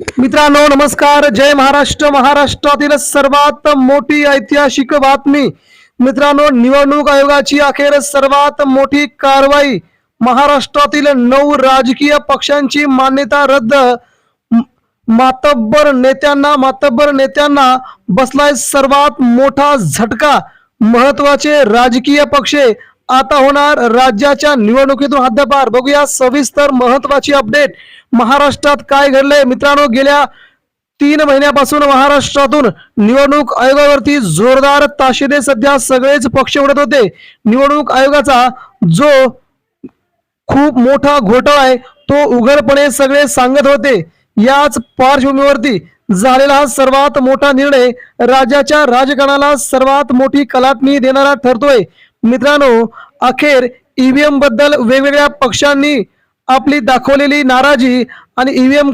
मित्रांनो नमस्कार. जय महाराष्ट्र. महाराष्ट्रातील सर्वात मोठी ऐतिहासिक बातमी. मित्रांनो निवडणूक आयोगाची अखेर सर्वात मोठी कारवाई. महाराष्ट्रातील नऊ राजकीय पक्षांची मान्यता रद्द. मातब्बर नेत्यांना मातब्बर नेत्यांना बसलाय सर्वात मोठा झटका. महत्त्वाचे राजकीय पक्षे आता होणार राज्याच्या निवडणुकीतून हद्दपार. बघूया सविस्तर महत्वाची अपडेट. महाराष्ट्रात काय घडलंय? मित्रांनो गेल्या तीन महिन्यापासून महाराष्ट्रातून निवडणूक आयोगावरती जोरदार ताशेरे सध्या सगळेच पक्ष उडत होते. निवडणूक आयोगाचा जो खूप मोठा घोटाळा आहे तो उघडपणे सगळे सांगत होते. याच पार्श्वभूमीवरती झालेला हा सर्वात मोठा निर्णय राज्याच्या राजकारणाला सर्वात मोठी कलाटणी देणारा ठरतोय. मित्रांनो अखेर ईव्हीएमबद्दल वेगवेगळ्या पक्षांनी आपली दाखवलेली नाराजी आणि ईव्हीएम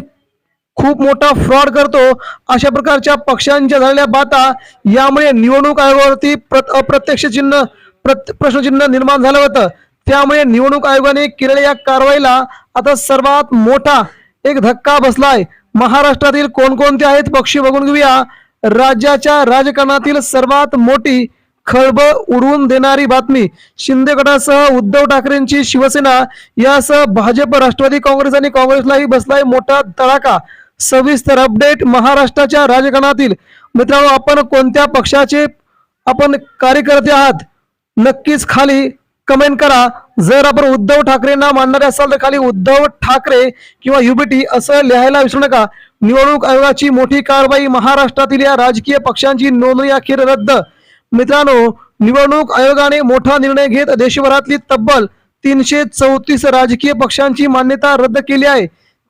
खूप मोठा फ्रॉड करतो अशा प्रकारच्या पक्षांच्या झालेल्या बाता यामुळे निवडणूक आयोगावरती प्रत अप्रत्यक्ष चिन्ह प्रश्नचिन्ह निर्माण झालं होतं. त्यामुळे निवडणूक आयोगाने केलेल्या या कारवाईला आता सर्वात मोठा एक धक्का बसलाय. महाराष्ट्रातील कोणकोणते आहेत पक्षी बघून घेऊया. राज्याच्या राजकारणातील सर्वात मोठी खळबळ उडवून देणारी बातमी. शिंदे गटासह उद्धव ठाकरेंची शिवसेना यासह भाजप राष्ट्रवादी काँग्रेस आणि काँग्रेसलाही बसलाय मोठा तडाखा. सविस्तर अपडेट महाराष्ट्राच्या राजकारणातील. मित्रांनो आपण कोणत्या पक्षाचे आपण कार्यकर्ते आहात? नक्कीच खाली कमेंट करा. जर आपण उद्धव ठाकरेंना मानणारे असाल तर खाली उद्धव ठाकरे किंवा युबीटी असं लिहायला विसरू नका. निवडणूक आयोगाची मोठी कारवाई महाराष्ट्रातील या राजकीय पक्षांची नोंदणी अखेर रद्द. मित्रांनो निवडणूक आयोगाने मोठा निर्णय घेत देशभरातली तब्बल तीनशे चौतीस राजकीय पक्षांची मान्यता रद्द केली आहे.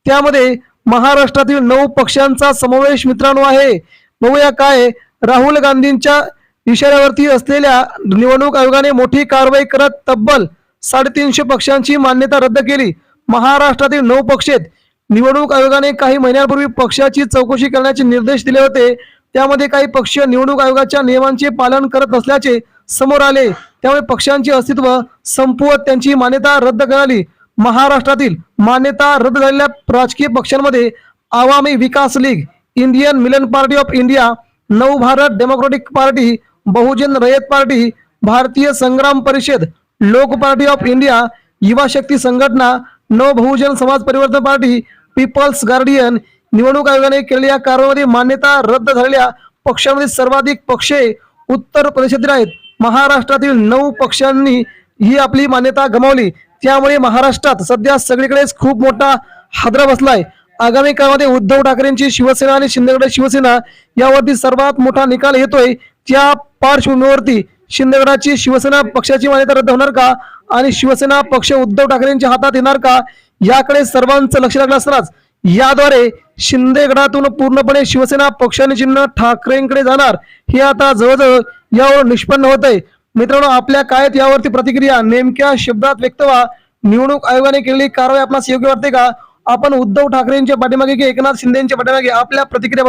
त्यामध्ये महाराष्ट्रातील नऊ पक्षांचा समावेश मित्रांनो आहे. बघूया काय राहुल गांधींच्या इशाऱ्यावरती असलेल्या निवडणूक आयोगाने मोठी कारवाई करत तब्बल साडेतीनशे पक्षांची मान्यता रद्द केली. महाराष्ट्रातील नऊ पक्ष आहेत निवडणूक आयोगाने काही महिन्यांपूर्वी पक्षाची चौकशी करण्याचे निर्देश दिले होते. त्यामध्ये काही पक्ष निवडणूक आयोगाच्या नियमांचे पालन करत नसल्याचे समोर आले. त्यामुळे पक्षांचे अस्तित्व संपवत त्यांची मान्यता रद्द कराली महाराष्ट्रातील मान्यता रद्द झालेल्या राजकीय पक्षांमध्ये Awami Vikas league Indian Milan party of India Nav Bharat democratic party Bahujan Rayat party Bharatiya Sangram Parishad लोक पार्टी ऑफ इंडिया युवा शक्ती संघटना नव बहुजन समाज परिवर्तन पार्टी पीपल्स गार्डियन निवडणूक आयोगाने केलेल्या कारवाईमध्ये मान्यता रद्द झालेल्या पक्षांमध्ये सर्वाधिक पक्षे उत्तर प्रदेशातील आहेत. महाराष्ट्रातील नऊ पक्षांनी ही आपली मान्यता गमावली. त्यामुळे महाराष्ट्रात सध्या सगळीकडेच खूप मोठा हादरा बसलाय. आगामी काळामध्ये उद्धव ठाकरेंची शिवसेना आणि शिंदेगड शिवसेना यावरती सर्वात मोठा निकाल येतोय. त्या पार्श्वभूमीवरती शिंदेगडाची शिवसेना पक्षाची मान्यता रद्द होणार का? आणि शिवसेना पक्ष उद्धव ठाकरेंच्या हातात येणार का? याकडे सर्वांचं लक्ष लागलं असतानाच याद्वारे शिंदे गटातून पूर्णपणे शिवसेना पक्षाने चिन्ह ठाकरेंकडे जाणार हे आता जवळजवळ यावर निष्पन्न होत आहे मित्रांनो आपल्या काय यावरती प्रतिक्रिया नेमक्या शब्दात व्यक्त व्हा. निवडणूक आयोगाने केलेली कारवाई आपणास योग्य वाटते का? आपण उद्धव ठाकरेंच्या पाठीमागे की एकनाथ शिंदेच्या पाठीमागे? आपल्या प्रतिक्रिया